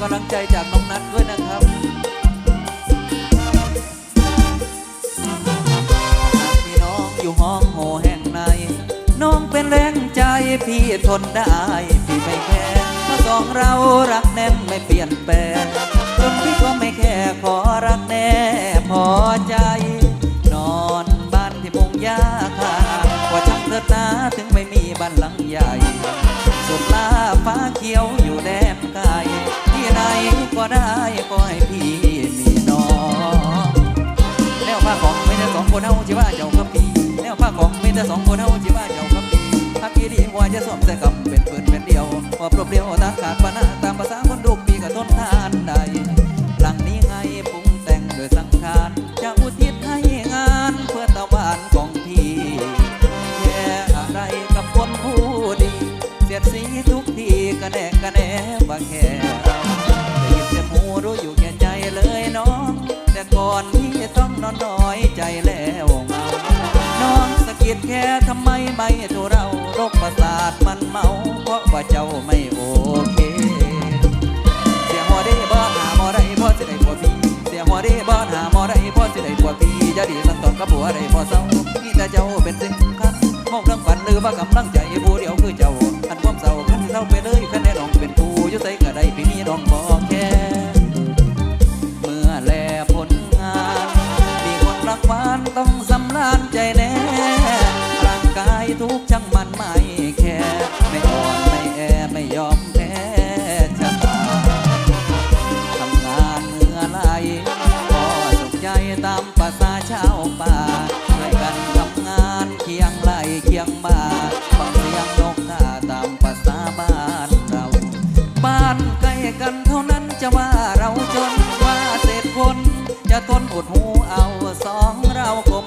กำลังใจจากน้องนัดด้วยนะครับมีน้องอยู่ห้องโหแห่งใน น้องเป็นแรงใจพี่ทนได้ พี่ไม่แคร์เมื่อสองเรารักแน่นไม่เปลี่ยนแปลงจนพี่ก็ไม่แค่ขอรักแน่พอใจ แต่สองคนเฮาที่ว่าเจ้าคำดีทักอีดีว่าจะสวมแต่กำเป็นปืนเป็นเดียวว่าปลบเดียวตาขาดปานาตา ทำไมใบตัวเราโรคประสาทมันเมา เพราะว่าเจ้าไม่โอเค เสียหัวได้บ่หาหมอไรพ่อสิได้ผัวพี่เสียหัวได้บ่หาหมอไรพ่อสิได้ผัวพี่จะดีสันตอนกับผัวไรพ่อเศร้านี่แต่เจ้าเป็นสิ่งคันมองเรื่งฝันหรือว่ากำลังใจ ทุกจังมันไม่แค่ไม่อ่อนไม่แอไม่ยอมแพ้จะตาทำงานเมื่อไรก็สุขใจตามภาษาชาวป่าช่วยกันทำงานเคียงไหลเคียงมาฟังเสียงนกกาตามภาษาบ้านเราบ้านใกล้กันเท่านั้นจะว่าเราจนว่าเศษคนจะทนอดหูเอาสองเราก็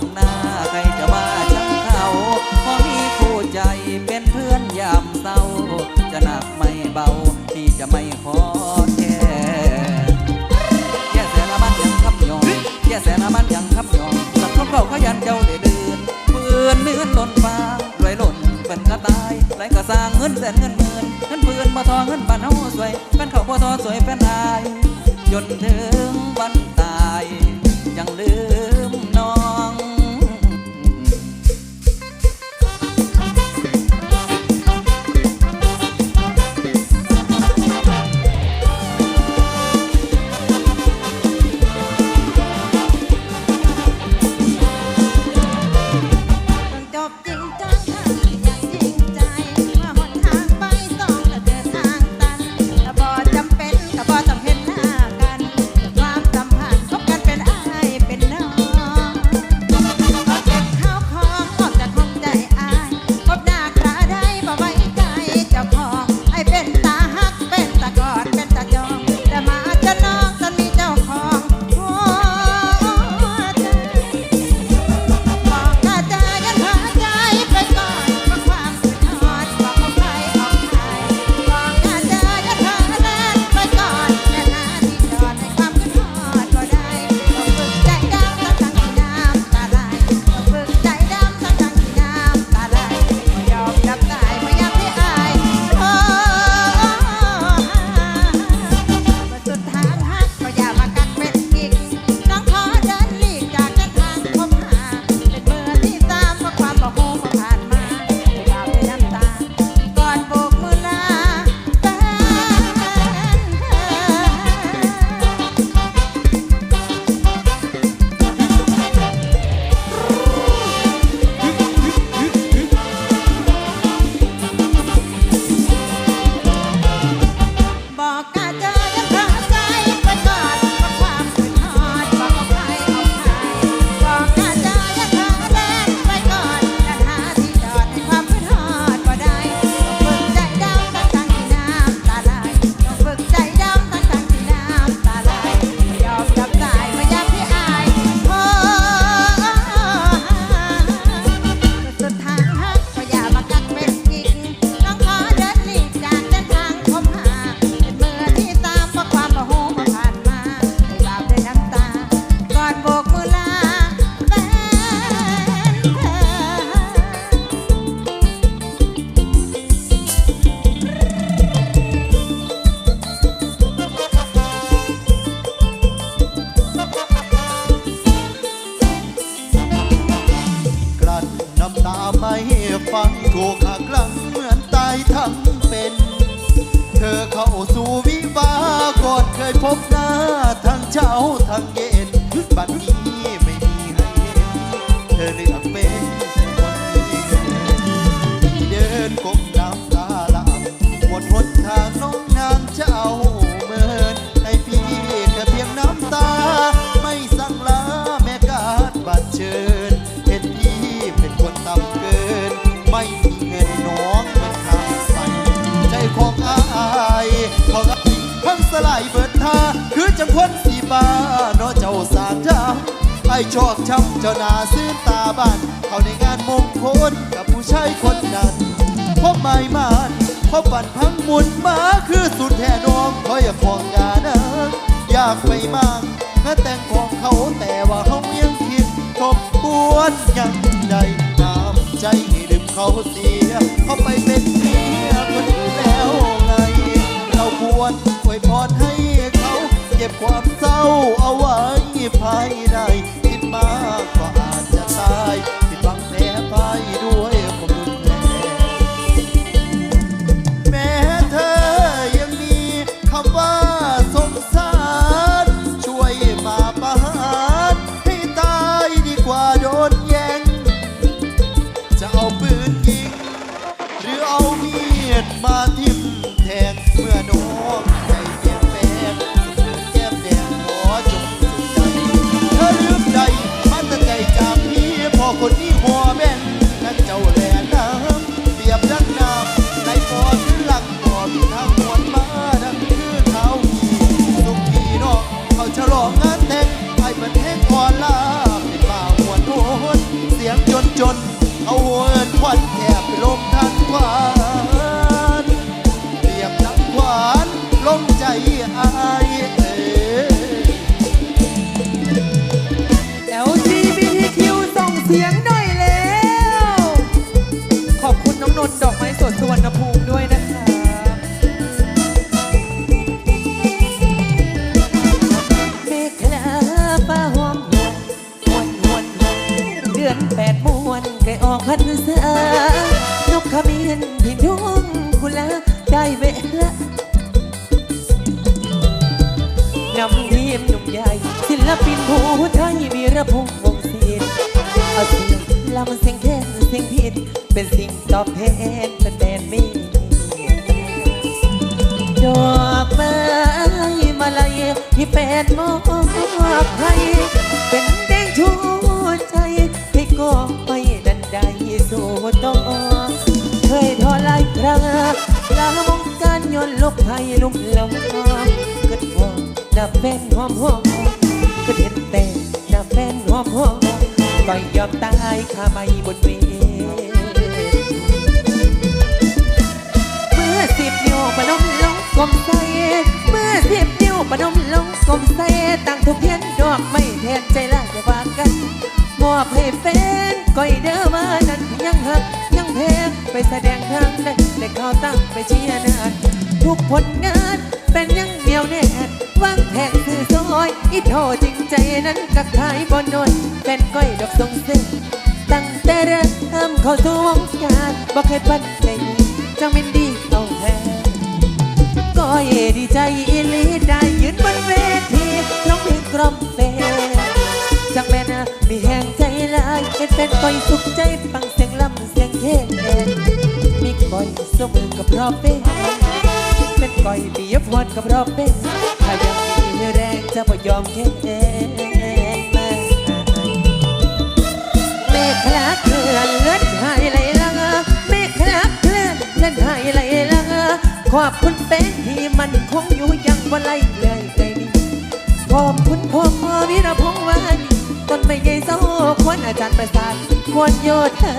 เขาขยันเจ้าได้เดินปืนเนื้อนล้นฟ้ารวยล่นเป็นกระตายไรกระสร้างเงินแสนเงินหมื่นเงินปืนมาทองเงินบ้านเฮาสวยเป็นเขาพ่อทอสวยเป็นอายจนถึง ฟังถูกหักลังเหมือนตายทั้งเป็น เธอเข้าสู่วิวาก่อนเคยพบหน้าทั้งเช้าทั้งเย็น ชอบช้ำเจ้านาซื้อตาบ้าน เข้าในงานมงคลกับผู้ชายคนนั้นพบไม่มานพบบันพังมุนมาคือสุดแท่น้องเขาอยากของกานะอยากไปมากงานแต่งของเขาแต่ว่าเขายังคิดทบปวนยังใดน้ำใจให้ดื่มเขาเสีย เขาไปเป็นเมียคนอื่นแล้วไง เราควรอวยพรให้เขา เก็บความเศร้าเอาไว้ภายใน ลำเสียงแค้นเสียงผิด เป็นสิ่งตอบแทนเป็นแดนมีดอกไม้มาลัยที่แปดมอบให้เป็นแดงชูใจให้ก็ไม่ดันใดสู่ต้องเคยทอลายครั้งลาวงการย้อนลบให้ลุ่มลงเก็พอหน้าแฟนหอมหอมก็เห็นแต่หน้าแฟนหอมหอม ก็ยอมตายคาไม่บนเวทเมื่อสิบนิ้วปนมลงกลมใสเมื่อสิบนิ้วปนมลงกลมใสตั้งทุกเทียนดอกไม่แทนใจละจะว่ากันมอบให้แฟนก้อยเด้อมานั้นยังหักยังแพงไปแสดงทางได้ได้เข้าตั้งไปเชียร์นานทุกผลงาน อีโทจริงใจนั้นกักขายบนนนเป็นก้อยดอกทรงเส้นตั้งแต่เริ่มเข้าสู่วงการบอกให้ปันใจจังเป็นดีเอาแทนก็เอดีใจอีลีได้ยืนบนเวทีร้องเพลงกล่อมเฟจังแม่นะมีแห่งใจหลายเป็นเป็นก้อยสุขใจฟังเสียงลำเสียงเทศแอนมีก้อยสมือกับรอบเป็นเป็นก้อยปียพรกับรอบเป็นถ้ายัง จะบ่ยอมแค่มาเมฆคลาเคลื่อนเลื่อนหายไหลลังเมฆคลาเคลื่อนเลื่อนหายไหลลังขอบคุณเป็นที่มันคงอยู่ยังบ่ไล่เลยใจนี้ขอบคุณพ่อพ่อวิรพงษ์วานีต้นไม่ใหญ่เศร้าควรอาจารย์ประสานควรโยธา